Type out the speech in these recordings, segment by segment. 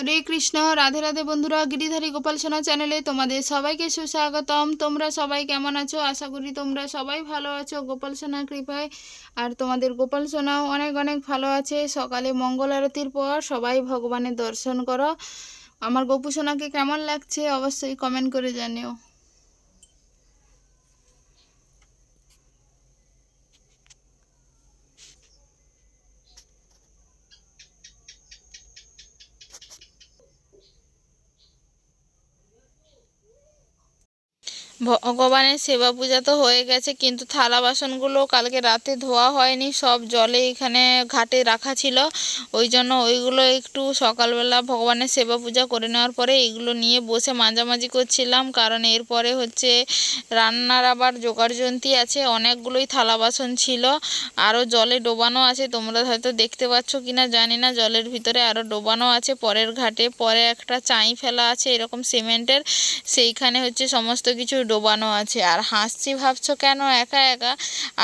হরে কৃষ্ণ, রাধে রাধে বন্ধুরা, গিরিধারী গোপাল সোনা চ্যানেলে তোমাদের সবাইকে সুস্বাগতম। তোমরা সবাই কেমন আছো? আশা করি তোমরা সবাই ভালো আছো। গোপাল সোনা কৃপায়। আর তোমাদের গোপাল সোনাও অনেক অনেক ভালো আছে। সকালে মঙ্গল আরতির পর সবাই ভগবানের দর্শন করো। আমার গোপু সোনাকে কেমন লাগছে অবশ্যই কমেন্ট করে জানিও। ভগবানের সেবা পূজা তো হয়ে গেছে, কিন্তু থালা বাসনগুলো কালকে রাতে ধোয়া হয়নি, সব জলে এখানে ঘাটে রাখা ছিল। ওই জন্য ওইগুলো একটু সকালবেলা ভগবানের সেবা পূজা করে নেওয়ার পরে এগুলো নিয়ে বসে মাঝামাঝি করছিলাম, কারণ এরপরে হচ্ছে রান্নার আবার জোগাড়যন্ত্রী আছে, অনেকগুলোই থালা বাসন ছিল, আরও জলে ডোবানো আছে, তোমরা হয়তো দেখতে পাচ্ছ কি না জানি না, জলের ভিতরে আরও ডোবানো আছে, পরের ঘাটে পরে একটা চাই ফেলা আছে, এরকম সিমেন্টের, সেইখানে হচ্ছে সমস্ত কিছু ডোবানো আছে। আর হাসছি, ভাবছ কেন? একা একা?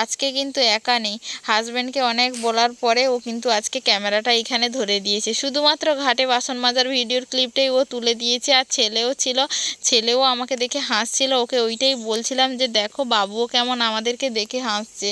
আজকে কিন্তু একা নেই। হাজব্যান্ডকে অনেক বলার পরে ও কিন্তু আজকে ক্যামেরাটা এখানে ধরে দিয়েছে। শুধুমাত্র ঘাটে বাসন মাজার ভিডিওর ক্লিপটাই ও তুলে দিয়েছে। আর ছেলেও ছিল, ছেলেও আমাকে দেখে হাসছিল। ওকে ওইটাই বলছিলাম যে, দেখো, বাবুও কেমন আমাদেরকে দেখে হাসছে।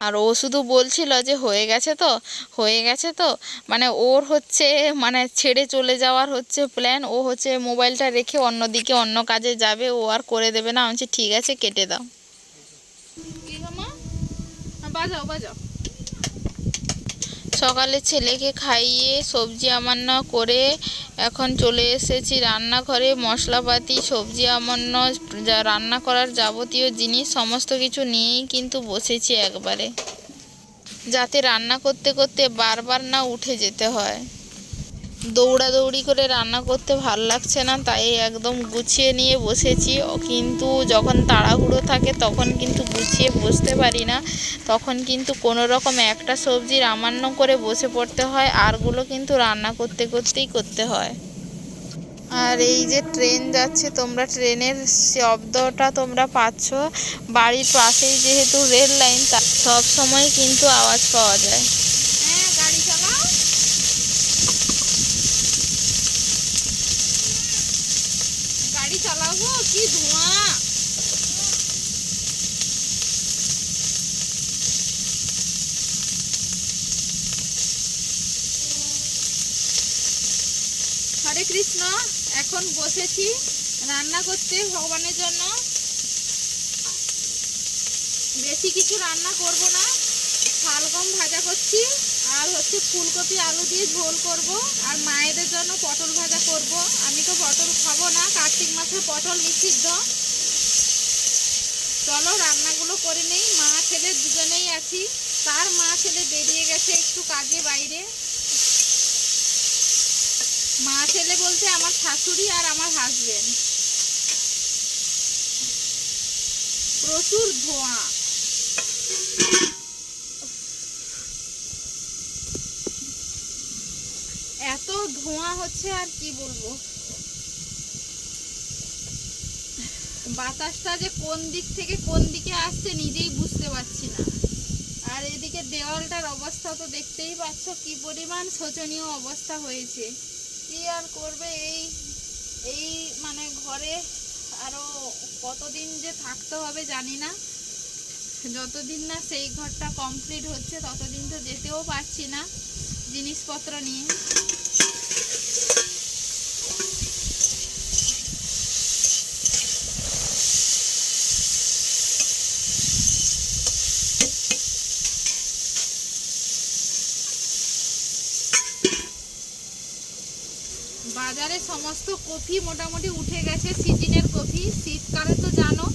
আর ও শুধু বলছিল যে হয়ে গেছে তো হয়ে গেছে তো মানে ওর হচ্ছে মানে ছেড়ে চলে যাওয়ার হচ্ছে প্ল্যান ও হচ্ছে মোবাইলটা রেখে অন্য দিকে অন্য কাজে যাবে ও আর করে দেবে না। আমি ঠিক আছে কেটে দাও? হ্যাঁ, বাজাও বাজাও। সকালে ছেলেকে খাইয়ে সবজি আমান্য করে এখন চলে এসেছি রান্নাঘরে। মশলাপাতি, সবজি আমান্য যা রান্না করার যাবতীয় জিনিস, সমস্ত কিছু নিয়েই কিন্তু বসেছি একবারে। যাতে রান্না করতে করতে বারবার না উঠে যেতে হয়। দৌড়াদৌড়ি করে রান্না করতে ভালো লাগছে না, তাই একদম গুছিয়ে নিয়ে বসেছি। কিন্তু যখন তাড়াহুড়ো থাকে তখন কিন্তু গুছিয়ে বসতে পারি না। তখন কিন্তু কোনো রকম একটা সবজি রামান্য করে বসে পড়তে হয়, আরগুলো কিন্তু রান্না করতে করতেই করতে হয়। আর এই যে ট্রেন যাচ্ছে, তোমরা ট্রেনের শব্দটা তোমরা পাচ্ছ। বাড়ির পাশেই যেহেতু রেল লাইন সব সময় কিন্তু আওয়াজ পাওয়া যায় হ্যাঁ গাড়ি চালাও গাড়ি চালাবো কি ধোঁয়া? হরে কৃষ্ণ, এখন বসেছি রান্না করতে ভগবানের জন্য। বেশি কিছু রান্না করব না, শালগম ভাজা করছি। আর হচ্ছে ফুলকপি, আলু দিয়ে ঝোল করব আর মায়েদের জন্য পটল ভাজা করব। আমি তো পটল খাব না, কার্তিক মাসে পটল নিষিদ্ধ। চলো রান্নাগুলো করে নেই, মা ছেলে দুজনেই আছি। তার মা ছেলে বেরিয়ে গেছে একটু কাজে বাইরে। মা ছেলে বলতে আমার শাশুড়ি আর আমার হাজবেন্ড প্রচুর ধোঁয়া এত ধোঁয়া হচ্ছে আর কি বলব? বাতাসটা যে কোন দিক থেকে কোন দিকে আসছে নিজেই বুঝতে পারছি না। আর এদিকে দেওয়ালটার অবস্থা তো দেখতেই পাচ্ছ, কি পরিমাণ শোচনীয় অবস্থা হয়েছে। কি আর করবে এই এই মানে ঘরে আরও কতদিন যে থাকতে হবে জানি না। যতদিন না সেই ঘরটা কমপ্লিট হচ্ছে, ততদিন তো যেতেও পারছি না জিনিসপত্র নিয়ে। বাজারে সমস্ত কফি মোটামুটি উঠে গেছে, সিজনের কফি। শীতকালে তো জানো,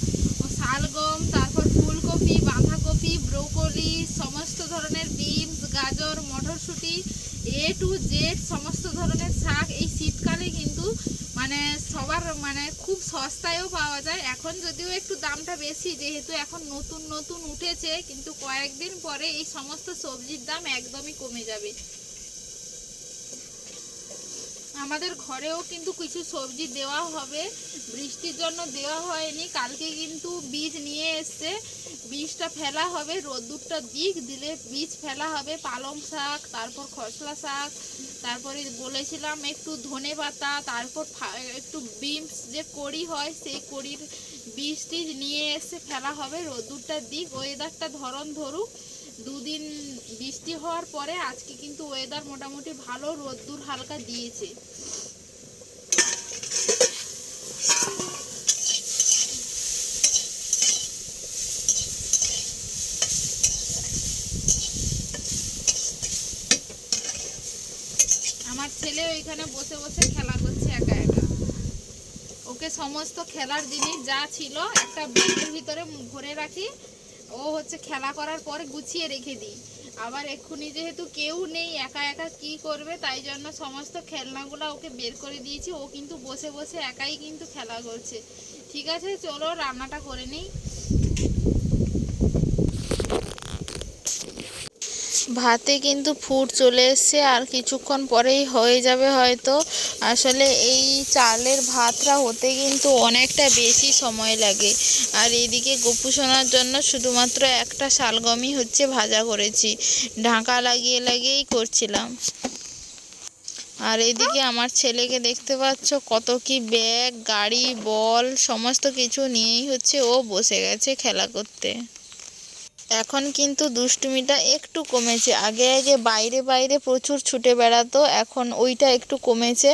শালগম, তারপর ফুলকপি, বাঁধাকপি, ব্রোকলি, সমস্ত ধরনের বিনস, গাজর, মটরশুঁটি এ টু জেড সমস্ত ধরনের শাক। এই শীতকালে কিন্তু মানে সবার মানে খুব সস্তায়ও পাওয়া যায়। এখন যদিও একটু দামটা বেশি, যেহেতু এখন নতুন নতুন উঠেছে, কিন্তু কয়েকদিন পরে এই সমস্ত সবজির দাম একদমই কমে যাবে। আমাদের ঘরেও কিন্তু কিছু সবজি দেওয়া হবে। বৃষ্টির জন্য দেওয়া হয়নি। কালকে কিন্তু বীজ নিয়ে এসছে। বীজটা ফেলা হবে, রোদ্দুরটা দিক দিলে বীজ ফেলা হবে। পালং শাক, তারপর খসলা শাক, তারপরে বলেছিলাম একটু ধনে পাতা, তারপর একটু বিমস যে কড়ি হয়, সেই কড়ির বীজ টিজ নিয়ে এসে ফেলা হবে। রোদ্দুরটা দিক ওয়েদারটা ধরন ধরুক। দুদিন বৃষ্টি হওয়ার পরে আজকে কিন্তু ওয়েদার মোটামুটি ভালো, রোদ্দুর হালকা দিয়েছে। আমার ছেলে ওইখানে বসে বসে খেলা করছে একা একা। ওকে সমস্ত খেলার জিনিস যা ছিল একটা ব্যাগের ভিতরে ভরে রাখি। ও হচ্ছে খেলা করার পর গুছিয়ে রেখে দিই। আবার এক্ষুনি যেহেতু কেউ নেই, একা একা কি করবে, তাই জন্য সমস্ত খেলনাগুলো ওকে বের করে দিয়েছি। ও কিন্তু বসে বসে একাই কিন্তু খেলা করছে। ঠিক আছে, চলো রান্নাটা করে নিই। ভাতে কিন্তু ফুট চলে এসছে আর কিছুক্ষণ পরেই হয়ে যাবে হয়তো। আসলে এই চালের ভাতটা হতে কিন্তু অনেকটা বেশি সময় লাগে। আর এদিকে গপু শোনার জন্য শুধুমাত্র একটা শালগমই হচ্ছে ভাজা করেছি। ঢাকা লাগিয়ে লাগিয়েই করছিলাম। আর এদিকে আমার ছেলেকে দেখতে পাচ্ছ কত কি ব্যাগ, গাড়ি, বল, সমস্ত কিছু নিয়েই হচ্ছে ও বসে গেছে খেলা করতে। এখন কিন্তু দুষ্টুমিটা একটু কমেছে। আগে আগে বাইরে বাইরে প্রচুর ছুটে বেড়াতো, এখন ওইটা একটু কমেছে।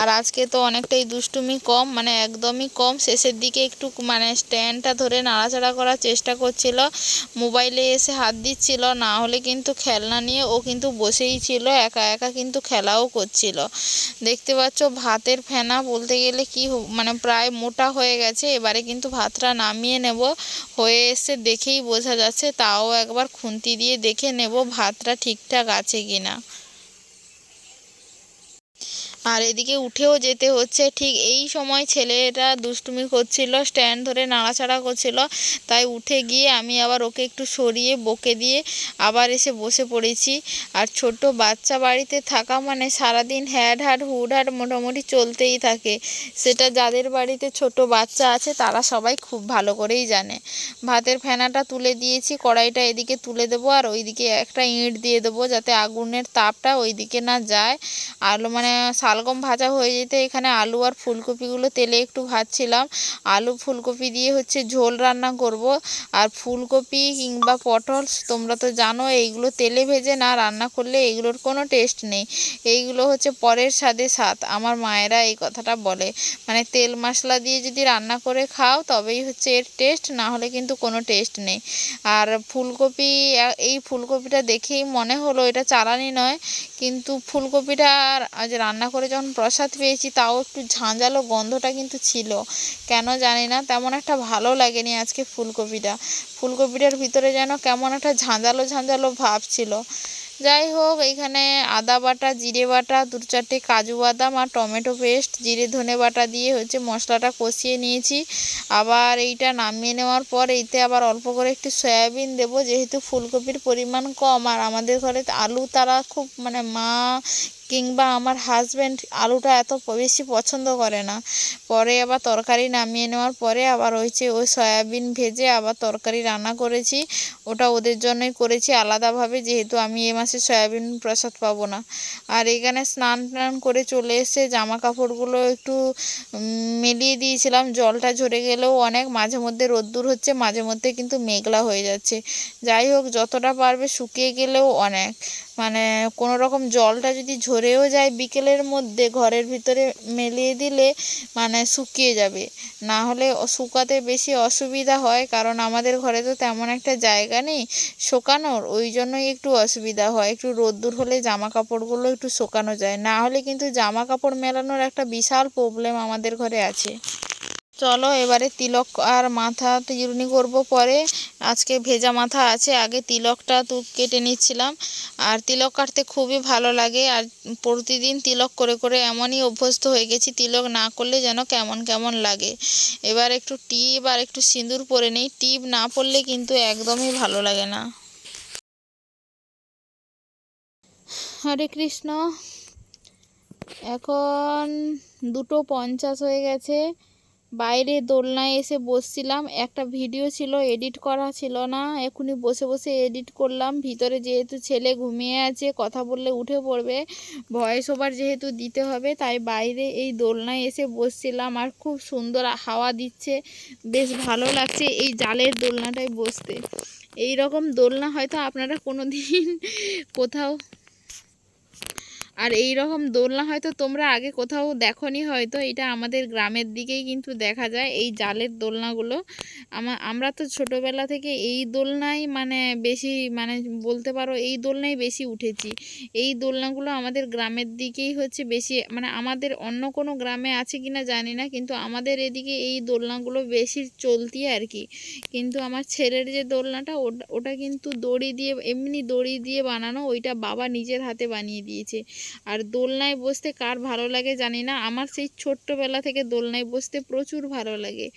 আর আজকে তো অনেকটাই দুষ্টুমি কম মানে একদমই কম। শেষের দিকে একটু মানে স্ট্যান্ডটা ধরে নাড়াচাড়া করার চেষ্টা করছিল। মোবাইলে এসে হাত দিচ্ছিল, না হলে কিন্তু খেলনা নিয়ে ও কিন্তু বসেই ছিল, একা একা কিন্তু খেলাও করছিল। দেখতে পাচ্ছ ভাতের ফেনা বলতে গেলে কি মানে প্রায় মোটা হয়ে গেছে। এবারে কিন্তু ভাতটা নামিয়ে নেব। হয়ে এসে দেখেই বোঝা যাচ্ছে তাও একবার খুন্তি দিয়ে দেখে নেব ভাতটা ঠিকঠাক আছে কিনা। আর এদিকে উঠেও যেতে হচ্ছে। ঠিক এই সময় ছেলেটা দুষ্টুমি করছিল, স্ট্যান্ড ধরে নাড়াচাড়া করছিল। তাই উঠে গিয়ে আমি আবার ওকে একটু সরিয়ে বকে দিয়ে আবার এসে বসে পড়েছি। আর ছোট বাচ্চা বাড়িতে থাকা মানে সারাদিন হ্যাড হাট হুড হাট মোটামুটি চলতেই থাকে। সেটা যাদের বাড়িতে ছোট বাচ্চা আছে, তারা সবাই খুব ভালো করেই জানে। ভাতের ফেনাটা তুলে দিয়েছি, কড়াইটা এদিকে তুলে দেবো আর ওইদিকে একটা ইঁট দিয়ে দেবো যাতে আগুনের তাপটা ওইদিকে না যায়। আলু মানে শালগম ভাজা হয়ে যেতে এখানে আলু আর ফুলকপিগুলো তেলে একটু ভাজছিলাম। আলু, ফুলকপি দিয়ে হচ্ছে ঝোল রান্না করব। আর ফুলকপি কিংবা পটল তোমরা তো জানো, এইগুলো তেলে ভেজে না রান্না করলে এগুলোর কোনো টেস্ট নেই। এইগুলো হচ্ছে পরের স্বাদে স্বাদ। আমার মায়েরা এই কথাটা বলে। মানে তেল মশলা দিয়ে যদি রান্না করে খাও, তবেই হচ্ছে এর টেস্ট, না হলে কিন্তু কোনো টেস্ট নেই। আর ফুলকপি, এই ফুলকপিটা দেখেই মনে হলো এটা চালানি নয়, কিন্তু ফুলকপিটা আর আজ রান্না করে যখন প্রসাদ পেয়েছি, তাও একটু ঝাঁঝালো গন্ধটা কিন্তু ছিল। কেন জানি না, তেমন একটা ভালো লাগেনি আজকে ফুলকপিটা। ফুলকপিটার ভিতরে যেন কেমন একটা ঝাঁঝালো ঝাঁঝালো ভাব ছিল। যাই হোক এইখানে আদা বাটা, জিরে বাটা, দু চারটে কাজু বাদাম আর টমেটো পেস্ট, জিরে ধনে বাটা দিয়ে হচ্ছে মশলাটা কষিয়ে নিয়েছি। আবার এইটা নামিয়ে নেওয়ার পর এইতে আবার অল্প করে একটু সয়াবিন দেবো, যেহেতু ফুলকপির পরিমাণ কম। আর আমাদের ঘরে আলু তারা খুব মানে মা কিংবা আমার হাজব্যান্ড আলুটা এত বেশি পছন্দ করে না। পরে আবার তরকারি নামিয়ে নেওয়ার পরে আবার হচ্ছে ওই সয়াবিন ভেজে আবার তরকারি রান্না করেছি। ওটা ওদের জন্যই করেছি আলাদাভাবে, যেহেতু আমি এ মাসে সয়াবিন প্রসাদ পাবো না। আর এখানে স্নান টান করে চলে এসে জামা কাপড়গুলো একটু মেলিয়ে দিয়েছিলাম। জলটা ঝরে গেলেও অনেক মাঝে মধ্যে রোদ্দুর হচ্ছে, মাঝে মধ্যে কিন্তু মেঘলা হয়ে যাচ্ছে। যাই হোক, যতটা পারবে শুকিয়ে গেলেও অনেক। মানে কোনো রকম জলটা যদি ঝরেও যায় বিকেলের মধ্যে ঘরের ভিতরে মেলিয়ে দিলে মানে শুকিয়ে যাবে। না হলে শুকাতে বেশি অসুবিধা হয় কারণ আমাদের ঘরে তো তেমন একটা জায়গা নেই শুকানোর, ওই জন্যই একটু অসুবিধা হয়। একটু রোদ্দুর হলে জামা কাপড়গুলো একটু শুকানো যায়। না হলে কিন্তু জামা কাপড় মেলানোর একটা বিশাল প্রবলেম আমাদের ঘরে আছে। চলো এবারে তিলক আর মাথা তিরুনি করব পরে। আজকে ভেজা মাথা আছে, আগে তিলকটা তো কেটে নিচ্ছিলাম। আর তিলক কাটতে খুবই ভালো লাগে, আর প্রতিদিন তিলক করে করে এমনই অভ্যস্ত হয়ে গেছি, তিলক না করলে যেন কেমন কেমন লাগে। এবার একটু টিপ আর একটু সিঁদুর পরে নেই, টিপ না পরলে কিন্তু একদমই ভালো লাগে না। হরে কৃষ্ণ। এখন দুটো পঞ্চাশ হয়ে গেছে। বাইরে দোলনায় এসে বসছিলাম। একটা ভিডিও ছিল, এডিট করা ছিল না। এখনই বসে বসে এডিট করলাম। ভিতরে যেহেতু ছেলে ঘুমিয়ে আছে, কথা বললে উঠে পড়বে। ভয়েস ওভার যেহেতু দিতে হবে, তাই বাইরে এই দোলনায় এসে বসছিলাম আর খুব সুন্দর হাওয়া দিচ্ছে। বেশ ভালো লাগছে এই জালের দোলনাটায় বসতে। এই রকম দোলনা হয়তো আপনারা কোনো দিন কোথাও আর এই রকম দোলনা হয়তো তোমরা আগে কোথাও দেখনি হয়তো, এটা আমাদের গ্রামের দিকেই কিন্তু দেখা যায়, এই জালের দোলনাগুলো। আমা, আমরা তো ছোটোবেলা থেকে এই দোলনায় মানে বেশি মানে বলতে পারো এই দোলনায় বেশি উঠেছি। এই দোলনাগুলো আমাদের গ্রামের দিকেই হচ্ছে বেশি মানে আমাদের অন্য কোনো গ্রামে আছে কি না জানি না, কিন্তু আমাদের এদিকে এই দোলনাগুলো বেশি চলতি আর কি। কিন্তু আমার ছেলের যে দোলনাটা, ওটা ওটা কিন্তু দড়ি দিয়ে, এমনি দড়ি দিয়ে বানানো, ওইটা বাবা নিজের হাতে বানিয়ে দিয়েছে। আর দোলনায় বসতে কার ভালো লাগে জানি না। আমার সেই ছোট্টবেলা থেকে দোলনায় বসতে প্রচুর ভালো লাগে।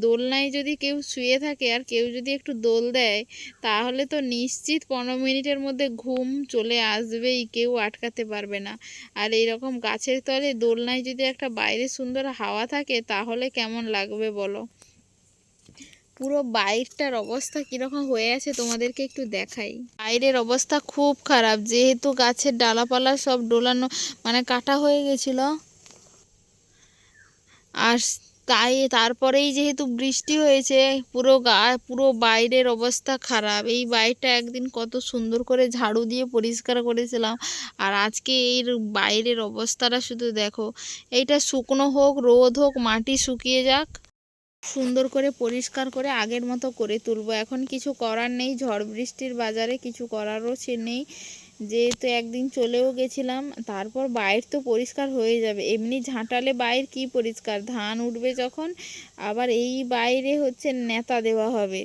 দোলনায় যদি কেউ শুয়ে থাকে আর কেউ যদি একটু দোল দেয়, তাহলে তো নিশ্চিত পনেরো মিনিটের মধ্যে ঘুম চলে আসবেই, কেউ আটকাতে পারবে না। আর এই রকম গাছের তলে দোলনায় যদি একটা বাইরে সুন্দর হাওয়া থাকে, তাহলে কেমন লাগবে বলো? পুরো বাইরটার অবস্থা কীরকম হয়ে আছে তোমাদেরকে একটু দেখাই। বাইরের অবস্থা খুব খারাপ, যেহেতু গাছের ডালাপালা সব ডোলানো মানে কাটা হয়ে গেছিল। আর তাই তারপরেই যেহেতু বৃষ্টি হয়েছে, পুরো গা, পুরো বাইরের অবস্থা খারাপ। এই বাইরটা একদিন কত সুন্দর করে ঝাড়ু দিয়ে পরিষ্কার করেছিলাম। আর আজকে এর বাইরের অবস্থাটা শুধু দেখো, এইটা শুকনো হোক, রোদ হোক, মাটি শুকিয়ে যাক। সুন্দর করে পরিষ্কার করে আগের মতো করে তুলব। এখন কিছু করার নেই, ঝড় বৃষ্টির বাজারে কিছু করারও সে নেই। যেহেতু একদিন চলেও গেছিলাম, তারপর বাইর তো পরিষ্কার হয়ে যাবে। এমনি ঝাঁটালে বাইর কি পরিষ্কার? ধান উঠবে যখন, আবার এই বাইরে হচ্ছে নেতা দেওয়া হবে।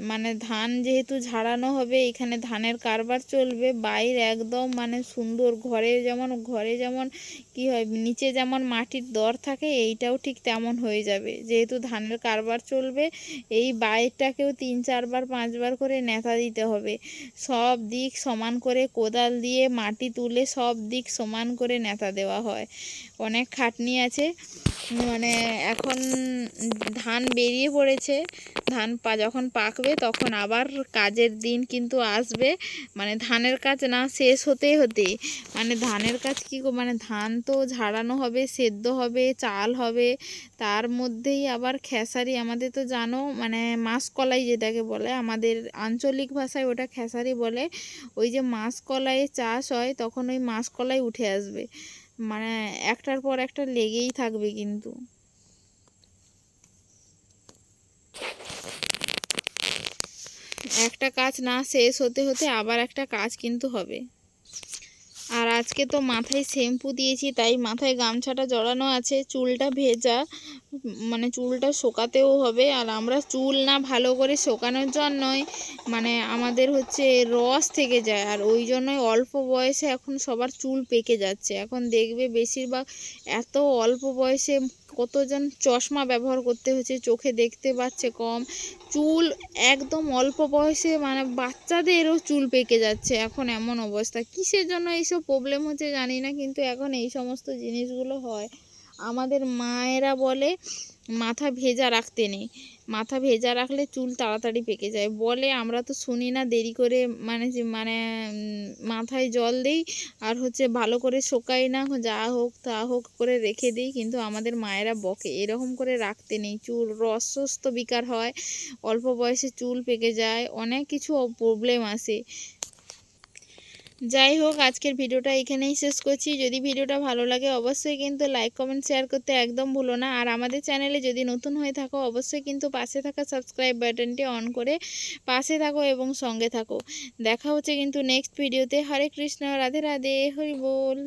মানে ধান যেহেতু ঝাড়ানো হবে, এখানে ধানের কারবার চলবে। বাইর একদম মানে সুন্দর ঘরে যেমন ঘরে যেমন কি হয়, নিচে যেমন মাটির দর থাকে, এইটাও ঠিক তেমন হয়ে যাবে। যেহেতু ধানের কারবার চলবে, এই বাইরটাকেও তিন, চারবার, পাঁচবার করে নেতা দিতে হবে। সব দিক সমান করে কোদাল দিয়ে মাটি তুলে সব দিক সমান করে নেতা দেওয়া হয়। অনেক খাটনি আছে। মানে এখন ধান বেরিয়ে পড়েছে। ধান পা যখন পাকবে তখন আবার কাজের দিন কিন্তু আসবে। মানে ধানের কাজ না শেষ হতে হতে। মানে ধানের কাজ কী মানে ধান তো ঝাড়ানো হবে, সেদ্ধ হবে, চাল হবে। তার মধ্যেই আবার খেসারি। আমাদের তো জানো মানে মাসকলাই যেটাকে বলে, আমাদের আঞ্চলিক ভাষায় ওটা খেসারি বলে। ওই যে মাসকলাই চাষ হয়, তখন ওই মাছ কলাই উঠে আসবে। মানে একটার পর একটা লেগেই থাকবে কিন্তু। একটা কাজ না শেষ হতে হতে আবার একটা কাজ কিন্তু হবে। আর আজকে তো মাথায় শ্যাম্পু দিয়েছি, তাই মাথায় গামছাটা জড়ানো আছে, চুলটা ভেজা মানে চুলটা শোকাতেও হবে, আর আমরা চুল না ভালো করে শোকানোর জন্যই মানে আমাদের হচ্ছে রস থেকে যায়, আর ওই জন্যই অল্প বয়সে এখন সবার চুল পেকে যাচ্ছে, এখন দেখবে বেশিরভাগ এত অল্প বয়সে কতজন চশমা ব্যবহার করতে হচ্ছে চোখে দেখতে পাচ্ছে কম। চুল একদম অল্প বয়সে মানে বাচ্চাদেরও চুল পেকে যাচ্ছে। এখন এমন অবস্থা। কিসের জন্য এইসব প্রবলেম হচ্ছে জানি না, কিন্তু এখন এই সমস্ত জিনিসগুলো হয়। আমাদের মায়েরা বলে মাথা ভেজা রাখতে নেই। মাথা ভেজা রাখলে চুল তাড়াতাড়ি পেকে যায়। বলে, আমরা তো শুনি না, দেরি করে মানে মানে মাথায় জল দিই আর হচ্ছে ভালো করে শোকাই না, যা হোক, তা হোক করে রেখে দিই, কিন্তু আমাদের মায়েরা বকে। এরকম করে রাখতে নেই। চুল রসস্ত বিকার হয়। অল্প বয়সে চুল পেকে যায়। অনেক কিছু প্রবলেম আসে। যাই হোক, আজকের ভিডিওটা এখানেই শেষ করছি। যদি ভিডিওটা ভালো লাগে, অবশ্যই কিন্তু লাইক কমেন্ট শেয়ার করতে একদম ভুলো না। আর আমাদের চ্যানেলে যদি নতুন হয়ে থাকো, অবশ্যই কিন্তু পাশে থাকা সাবস্ক্রাইব বাটনটি অন করে পাশে থাকো এবং সঙ্গে থাকো। দেখা হচ্ছে কিন্তু নেক্সট ভিডিওতে। হরে কৃষ্ণ, রাধে রাধে, হরি বল।